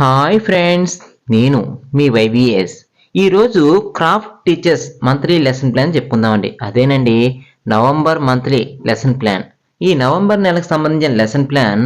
Hi friends నేను మీ YVS. ఈరోజు craft teachers monthly lesson plan చెప్పుకుందామండి. అదేనండి నవంబర్ మంత్లీ లెసన్ ప్లాన్. ఈ నవంబర్ నెలకు సంబంధించిన లెసన్ ప్లాన్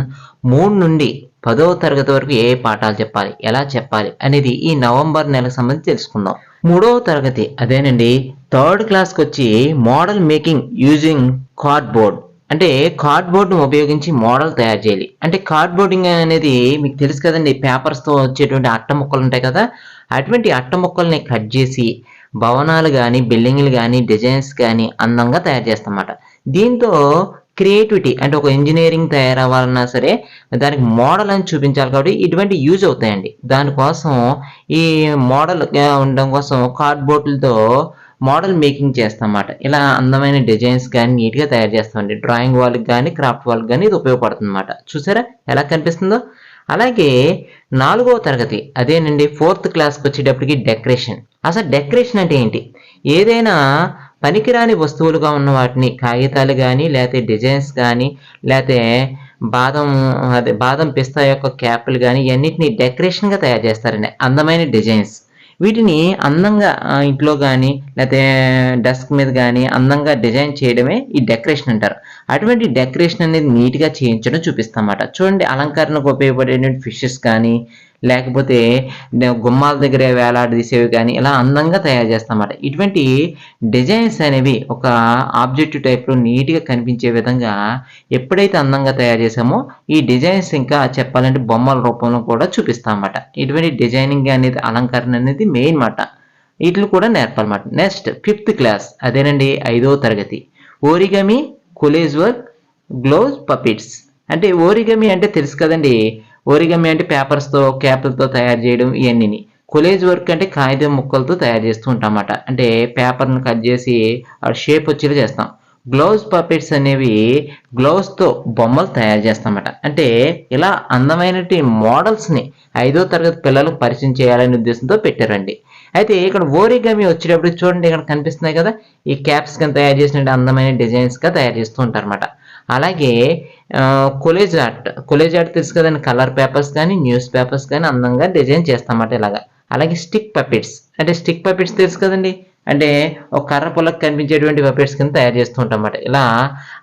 మూడు నుండి పదవ తరగతి వరకు ఏ పాఠాలు చెప్పాలి ఎలా చెప్పాలి అనేది ఈ నవంబర్ నెలకు సంబంధించి తెలుసుకుందాం. మూడవ తరగతి అదేనండి థర్డ్ క్లాస్కి వచ్చి మోడల్ మేకింగ్ యూజింగ్ కార్డ్బోర్డ్. అంటే కార్డ్బోర్డ్ను ఉపయోగించి మోడల్ తయారు చేయాలి. అంటే కార్డ్బోర్డింగ్ అనేది మీకు తెలుసు కదండి పేపర్స్తో వచ్చేటువంటి అట్ట ముక్కలు ఉంటాయి కదా అటువంటి అట్ట ముక్కల్ని కట్ చేసి భవనాలు కానీ బిల్డింగ్లు కానీ డిజైన్స్ కానీ అందంగా తయారు చేస్తామన్నమాట. దీంతో క్రియేటివిటీ అంటే ఒక ఇంజనీరింగ్ తయారవ్వాలన్నా సరే దానికి మోడల్ అని చూపించాలి కాబట్టి ఇటువంటి యూజ్ అవుతాయండి. దానికోసం ఈ మోడల్ ఉండడం కోసం కార్డ్బోర్డ్లతో మోడల్ మేకింగ్ చేస్తామన్నమాట. ఇలా అందమైన డిజైన్స్ కానీ నీట్గా తయారు చేస్తామండి. డ్రాయింగ్ వాళ్ళకి కానీ క్రాఫ్ట్ వాళ్ళకి కానీ ఇది ఉపయోగపడుతుంది అన్నమాట చూసారా? ఎలా కనిపిస్తుందో? అలాగే నాలుగవ తరగతి అదేనండి ఫోర్త్ క్లాస్కి వచ్చేటప్పటికి డెకరేషన్. అసలు డెకరేషన్ అంటే ఏంటి? ఏదైనా పనికిరాని వస్తువులుగా ఉన్న వాటిని కాగితాలు కానీ లేకపోతే డిజైన్స్ కానీ లేకపోతే బాదం అదే బాదం పిస్తా యొక్క క్యాప్లు కానీ ఇవన్నిటిని డెకరేషన్గా తయారు చేస్తారండి. అందమైన డిజైన్స్. వీటిని అందంగా ఇంట్లో కానీ లేకపోతే డెస్క్ మీద కానీ అందంగా డిజైన్ చేయడమే ఈ డెకరేషన్ అంటారు. అటువంటి డెకరేషన్ అనేది నీట్గా చేయించడం చూపిస్తామన్నమాట. చూడండి అలంకరణకు ఉపయోగపడేటువంటి ఫిషెస్ కానీ లేకపోతే గుమ్మాల దగ్గర వేలాడదీసేవి కానీ ఇలా అందంగా తయారు చేస్తామన్నమాట. ఇటువంటి డిజైన్స్ అనేవి ఒక ఆబ్జెక్టివ్ టైప్లో నీట్గా కనిపించే విధంగా ఎప్పుడైతే అందంగా తయారు చేసామో ఈ డిజైన్స్ ఇంకా చెప్పాలంటే బొమ్మల రూపంలో కూడా చూపిస్తామన్నమాట. ఇటువంటి డిజైనింగ్ అనేది అలంకరణ అనేది మెయిన్ మాట. వీటిని కూడా నేర్పాలన్నమాట. నెక్స్ట్ ఫిఫ్త్ క్లాస్ అదేనండి ఐదవ తరగతి. Origami collage work gloves puppets. అంటే ఓరిగమి అంటే తెలుసు కదండి ఓరిగమి అంటే పేపర్స్తో క్యాప్లతో తయారు చేయడం ఇవన్నీ కొలేజ్ వర్క్ అంటే కాగితం ముక్కలతో తయారు చేస్తూ ఉంటాం అన్నమాట అంటే పేపర్ను కట్ చేసి షేప్ వచ్చేలా చేస్తాం. గ్లౌస్ పపెట్స్ అనేవి గ్లౌస్తో బొమ్మలు తయారు చేస్తామట అంటే ఇలా అందమైనటి మోడల్స్ని ఐదో తరగతి పిల్లలకు పరిచయం చేయాలనే ఉద్దేశంతో పెట్టారండి. అయితే ఇక్కడ ఓరిగమి వచ్చేటప్పుడు చూడండి ఇక్కడ కనిపిస్తున్నాయి కదా. ఈ క్యాప్స్ కింద తయారు చేసిన అందమైన డిజైన్స్గా తయారు చేస్తూ ఉంటారన్నమాట. అలాగే కొలేజ్ ఆర్ట్ కొలేజ్ ఆర్ట్ తెలుసు కదండి కలర్ పేపర్స్ కానీ న్యూస్ పేపర్స్ కానీ అందంగా డిజైన్ చేస్తామన్నమాట ఇలాగా. అలాగే స్టిక్ పపెట్స్ అంటే స్టిక్ పపెట్స్ తెలుసు కదండి? అంటే ఒక కర్ర పొలకు కనిపించేటువంటి పపెట్స్ కింద తయారు చేస్తూ ఉంటామన్నమాట ఇలా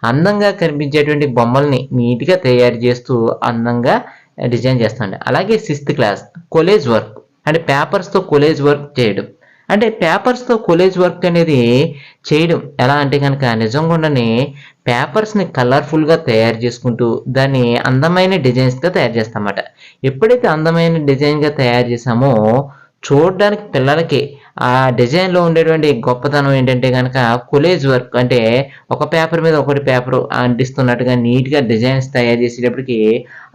అందంగా కనిపించేటువంటి బొమ్మల్ని నీట్గా తయారు చేస్తూ అందంగా డిజైన్ చేస్తామండి. అలాగే సిక్స్త్ క్లాస్ కొలేజ్ వర్క్ అంటే పేపర్స్తో కొలేజ్ వర్క్ చేయడం. అంటే పేపర్స్తో కొలేజ్ వర్క్ అనేది చేయడం. ఎలా అంటే కనుక నిజంగానే పేపర్స్ని కలర్ఫుల్గా తయారు చేసుకుంటూ దాన్ని అందమైన డిజైన్స్గా తయారు చేస్తామన్నమాట ఎప్పుడైతే అందమైన డిజైన్గా తయారు చేసామో చూడడానికి పిల్లలకి ఆ డిజైన్లో ఉండేటువంటి గొప్పతనం ఏంటంటే కనుక కొలేజ్ వర్క్ అంటే ఒక పేపర్ మీద ఒకటి పేపర్ అంటిస్తున్నట్టుగా నీట్గా డిజైన్స్ తయారు చేసేటప్పటికి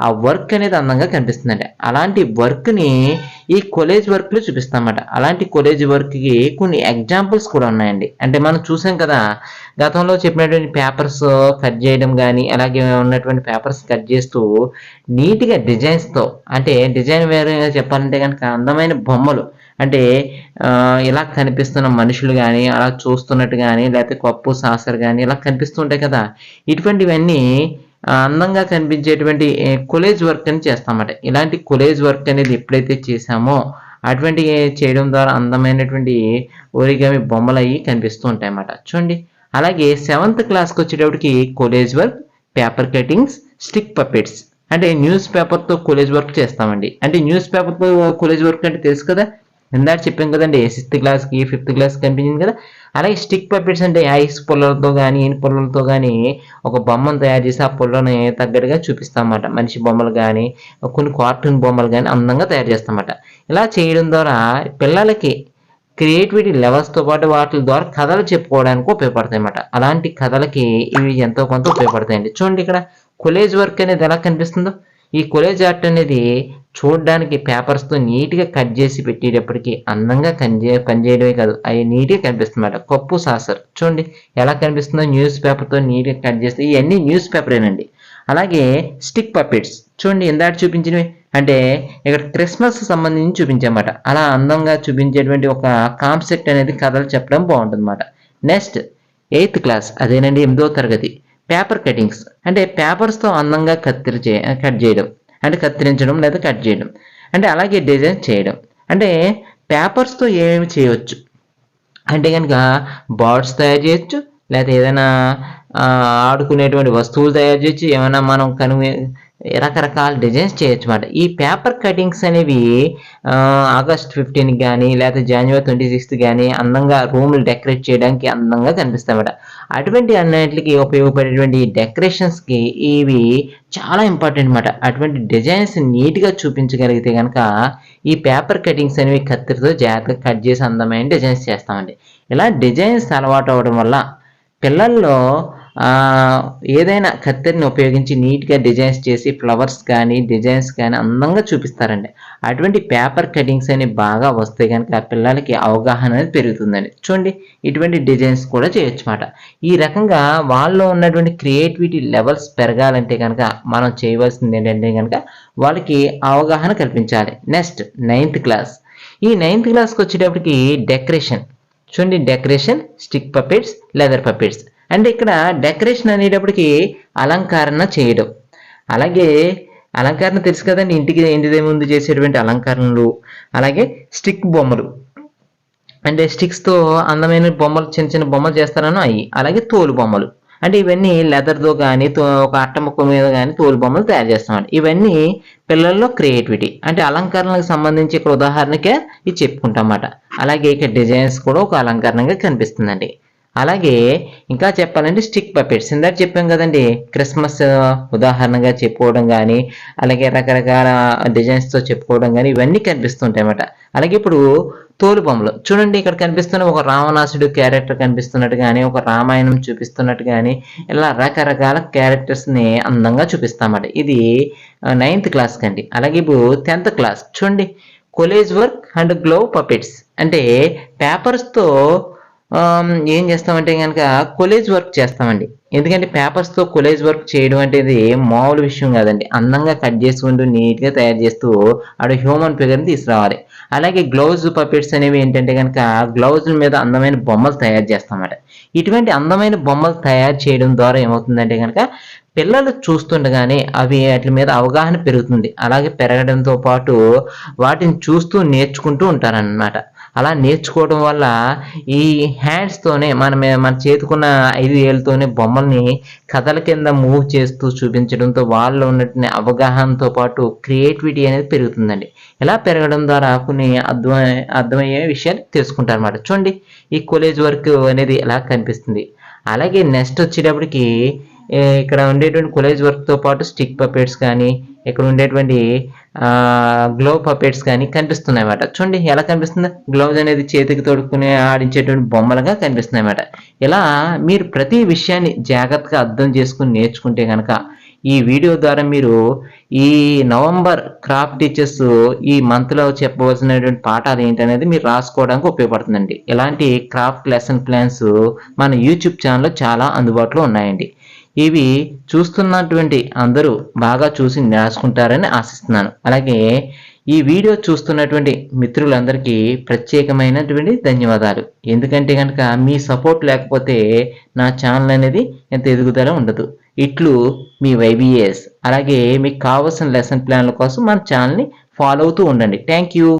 ఆ వర్క్ అనేది అందంగా కనిపిస్తుందండి అలాంటి వర్క్ని ఈ కొలేజ్ వర్క్లు చూపిస్తామన్నమాట. అలాంటి కొలేజ్ వర్క్కి కొన్ని ఎగ్జాంపుల్స్ కూడా ఉన్నాయండి. అంటే మనం చూసాం కదా గతంలో చెప్పినటువంటి పేపర్స్ కట్ చేయడం కానీ అలాగే ఉన్నటువంటి పేపర్స్ కట్ చేస్తూ నీట్గా డిజైన్స్తో అంటే డిజైన్ వేరేగా చెప్పాలంటే కనుక అందమైన బొమ్మలు అంటే ఇలా కనిపిస్తున్న మనుషులు కానీ అలా చూస్తున్నట్టు కానీ లేకపోతే కప్పు సాసర్ కానీ ఇలా కనిపిస్తుంటాయి కదా. ఇటువంటివన్నీ అందంగా కనిపించేటువంటి కొలేజ్ వర్క్ అని చేస్తామన్నమాట ఇలాంటి కొలేజ్ వర్క్ అనేది ఎప్పుడైతే చేసామో అటువంటి చేయడం ద్వారా అందమైనటువంటి ఓరిగామి బొమ్మలు అవి కనిపిస్తూ ఉంటాయి అన్నమాట చూడండి. అలాగే సెవెంత్ క్లాస్కి వచ్చేటప్పటికి collage work paper cuttings stick puppets అంటే న్యూస్ పేపర్తో కొలేజ్ వర్క్ చేస్తామండి. అంటే న్యూస్ పేపర్తో కొలేజ్ వర్క్ అంటే తెలుసు కదా? ఇందాక చెప్పాం కదండి సిక్స్త్ క్లాస్కి ఫిఫ్త్ క్లాస్కి కనిపించింది కదా అలాగే స్టిక్ పప్పెట్స్ అంటే ఐస్ పుల్లలతో కానీ ఏని పుల్లలతో కానీ ఒక బొమ్మను తయారు చేసి ఆ పుల్లని తగ్గట్టుగా చూపిస్తామన్నమాట మనిషి బొమ్మలు కానీ కొన్ని కార్టూన్ బొమ్మలు కానీ అందంగా తయారు చేస్తామన్నమాట ఇలా చేయడం ద్వారా పిల్లలకి క్రియేటివిటీ లెవెల్స్తో పాటు వాటి ద్వారా కథలు చెప్పుకోవడానికి ఉపయోగపడతాయి అన్నమాట. అలాంటి కథలకి ఇవి ఎంతో కొంత ఉపయోగపడతాయండి. చూడండి ఇక్కడ కొలేజ్ వర్క్ అనేది ఎలా కనిపిస్తుందో? ఈ కొలేజ్ ఆర్ట్ అనేది చూడడానికి పేపర్స్తో నీట్గా కట్ చేసి పెట్టేటప్పటికి అందంగా కనిచే పనిచేయడమే కాదు అవి నీట్గా కనిపిస్తుందన్నమాట కప్పు సాసర్. చూడండి ఎలా కనిపిస్తుందో న్యూస్ పేపర్తో నీట్గా కట్ చేస్తే ఇవన్నీ న్యూస్ పేపరేనండి అలాగే స్టిక్ పప్పెట్స్ చూడండి ఇందాక చూపించినవి. అంటే ఇక్కడ క్రిస్మస్ సంబంధించి చూపించామాట అలా అందంగా చూపించేటువంటి ఒక కాన్సెప్ట్ అనేది కథలు చెప్పడం బాగుంటుంది నెక్స్ట్ ఎయిత్ క్లాస్ అదేనండి ఎనిమిదో తరగతి. పేపర్ కటింగ్స్ అంటే పేపర్స్తో అందంగా కత్తిరి చే కట్ చేయడం. అంటే కత్తిరించడం లేదా కట్ చేయడం. అంటే అలాగే డిజైన్ చేయడం. అంటే పేపర్స్తో ఏమేమి చేయవచ్చు అంటే కనుక బర్డ్స్ తయారు చేయొచ్చు లేకపోతే ఏదైనా ఆడుకునేటువంటి వస్తువులు తయారు చేయొచ్చు ఏమైనా మనం కను రకరకాల డిజైన్స్ చేయొచ్చు అనమాట ఈ పేపర్ కటింగ్స్ అనేవి ఆగస్ట్ ఫిఫ్టీన్ కానీ లేకపోతే జనవరి ట్వంటీ సిక్స్త్ కానీ అందంగా రూమ్లు డెకరేట్ చేయడానికి అందంగా కనిపిస్తాయి అన్నమాట అటువంటి అన్నింటికి ఉపయోగపడేటువంటి డెకరేషన్స్కి ఇవి చాలా ఇంపార్టెంట్ అనమాట అటువంటి డిజైన్స్ నీట్గా చూపించగలిగితే కనుక ఈ పేపర్ కటింగ్స్ అనేవి కత్తిరితో జాగ్రత్తగా కట్ చేసి అందమైన డిజైన్స్ చేస్తామండి. ఇలా డిజైన్స్ అలవాటు అవ్వడం వల్ల పిల్లల్లో ఏదైనా కత్తెరని ఉపయోగించి నీట్గా డిజైన్స్ చేసి ఫ్లవర్స్ కానీ డిజైన్స్ కానీ అందంగా చూపిస్తారండి. అటువంటి పేపర్ కటింగ్స్ అని బాగా వస్తే కనుక పిల్లలకి అవగాహన అనేది పెరుగుతుందండి. చూడండి ఇటువంటి డిజైన్స్ కూడా చేయొచ్చు అన్నమాట ఈ రకంగా వాళ్ళలో ఉన్నటువంటి క్రియేటివిటీ లెవెల్స్ పెరగాలంటే కనుక మనం చేయవలసింది ఏంటంటే కనుక వాళ్ళకి అవగాహన కల్పించాలి. Next ninth class. ఈ నైన్త్ క్లాస్కి వచ్చేటప్పటికి డెకరేషన్. చూడండి decoration stick puppets leather puppets. అంటే ఇక్కడ డెకరేషన్ అనేటప్పటికి అలంకరణ చేయడం. అలాగే అలంకరణ తెలుసు కదండి ఇంటికి ఇంటి ముందు చేసేటువంటి అలంకరణలు. అలాగే స్టిక్ బొమ్మలు. అంటే స్టిక్స్తో అందమైన బొమ్మలు చిన్న చిన్న బొమ్మలు చేస్తారని అవి అలాగే తోలు బొమ్మలు. అంటే ఇవన్నీ లెదర్తో కానీ ఒక అట్ట ముక్క మీద కానీ తోలు బొమ్మలు తయారు చేస్తామండి ఇవన్నీ పిల్లల్లో క్రియేటివిటీ అంటే అలంకరణలకు సంబంధించి ఇక్కడ ఉదాహరణకే ఇది చెప్పుకుంటాం అన్నమాట అలాగే ఇక్కడ డిజైన్స్ కూడా ఒక అలంకరణగా కనిపిస్తుందండి. అలాగే ఇంకా చెప్పాలంటే స్టిక్ పపెట్స్ ఇందాక చెప్పాం కదండి క్రిస్మస్ ఉదాహరణగా చెప్పుకోవడం కానీ అలాగే రకరకాల డిజైన్స్తో చెప్పుకోవడం కానీ ఇవన్నీ కనిపిస్తుంటాయి అన్నమాట అలాగే ఇప్పుడు తోలు బొమ్మలు. చూడండి ఇక్కడ కనిపిస్తున్న ఒక రావణాసుడు క్యారెక్టర్ కనిపిస్తున్నట్టు కానీ ఒక రామాయణం చూపిస్తున్నట్టు కానీ ఇలా రకరకాల క్యారెక్టర్స్ని అందంగా చూపిస్తామన్నమాట. ఇది నైన్త్ క్లాస్ కండి. అలాగే ఇప్పుడు టెన్త్ క్లాస్ చూడండి collage work and glove puppets అంటే పేపర్స్తో ఏం చేస్తామంటే కనుక కొలేజ్ వర్క్ చేస్తామండి. ఎందుకంటే పేపర్స్తో కొలేజ్ వర్క్ చేయడం అనేది మామూలు విషయం కాదండి. అందంగా కట్ చేసుకుంటూ నీట్గా తయారు చేస్తూ ఆడ హ్యూమన్ ఫిగర్ని తీసుకురావాలి. అలాగే గ్లౌజ్ పపెట్స్ అనేవి ఏంటంటే కనుక గ్లౌజుల మీద అందమైన బొమ్మలు తయారు చేస్తామన్నమాట ఇటువంటి అందమైన బొమ్మలు తయారు చేయడం ద్వారా ఏమవుతుందంటే కనుక పిల్లలు చూస్తుండగానే అవి వాటి మీద అవగాహన పెరుగుతుంది. అలాగే పెరగడంతో పాటు వాటిని చూస్తూ నేర్చుకుంటూ ఉంటారన్నమాట. అలా నేర్చుకోవడం వల్ల ఈ హ్యాండ్స్తోనే మన మన చేతుకున్న ఐదు ఏళ్ళతోనే బొమ్మల్ని కథల కింద మూవ్ చేస్తూ చూపించడంతో వాళ్ళు ఉన్నటువంటి అవగాహనతో పాటు క్రియేటివిటీ అనేది పెరుగుతుందండి. ఇలా పెరగడం ద్వారా కొన్ని అర్థమై అర్థమయ్యే విషయాలు తెలుసుకుంటారు అనమాట చూడండి ఈ కాలేజ్ వర్క్ అనేది ఎలా కనిపిస్తుంది. అలాగే నెక్స్ట్ వచ్చేటప్పటికి ఇక్కడ ఉండేటువంటి కొలేజ్ వర్క్తో పాటు స్టిక్ పపెట్స్ కానీ ఇక్కడ ఉండేటువంటి గ్లోవ్ పపెట్స్ కానీ కనిపిస్తున్నాయి అన్నమాట. చూడండి ఎలా కనిపిస్తుంది? గ్లౌజ్ అనేది చేతికి తొడుక్కునే ఆడించేటువంటి బొమ్మలుగా కనిపిస్తున్నాయి అన్నమాట. ఇలా మీరు ప్రతి విషయాన్ని జాగ్రత్తగా అర్థం చేసుకుని నేర్చుకుంటే కనుక ఈ వీడియో ద్వారా మీరు ఈ నవంబర్ క్రాఫ్ట్ టీచర్స్ ఈ మంత్లో చెప్పవలసినటువంటి పాఠాలు ఏంటనేది మీరు రాసుకోవడానికి ఉపయోగపడుతుందండి. ఇలాంటి క్రాఫ్ట్ లెసన్ ప్లాన్స్ మన యూట్యూబ్ ఛానల్లో చాలా అందుబాటులో ఉన్నాయండి. ఇవి చూస్తున్నటువంటి అందరూ బాగా చూసి రాసుకుంటారని ఆశిస్తున్నాను. అలాగే ఈ వీడియో చూస్తున్నటువంటి మిత్రులందరికీ ప్రత్యేకమైనటువంటి ధన్యవాదాలు. ఎందుకంటే కనుక మీ సపోర్ట్ లేకపోతే నా ఛానల్ అనేది ఎంత ఎదుగుదల ఉండదు. ఇట్లు మీ వైబిఎస్. అలాగే మీకు కావాల్సిన లెసన్ ప్లాన్ల కోసం మన ఛానల్ని ఫాలో అవుతూ ఉండండి. Thank you.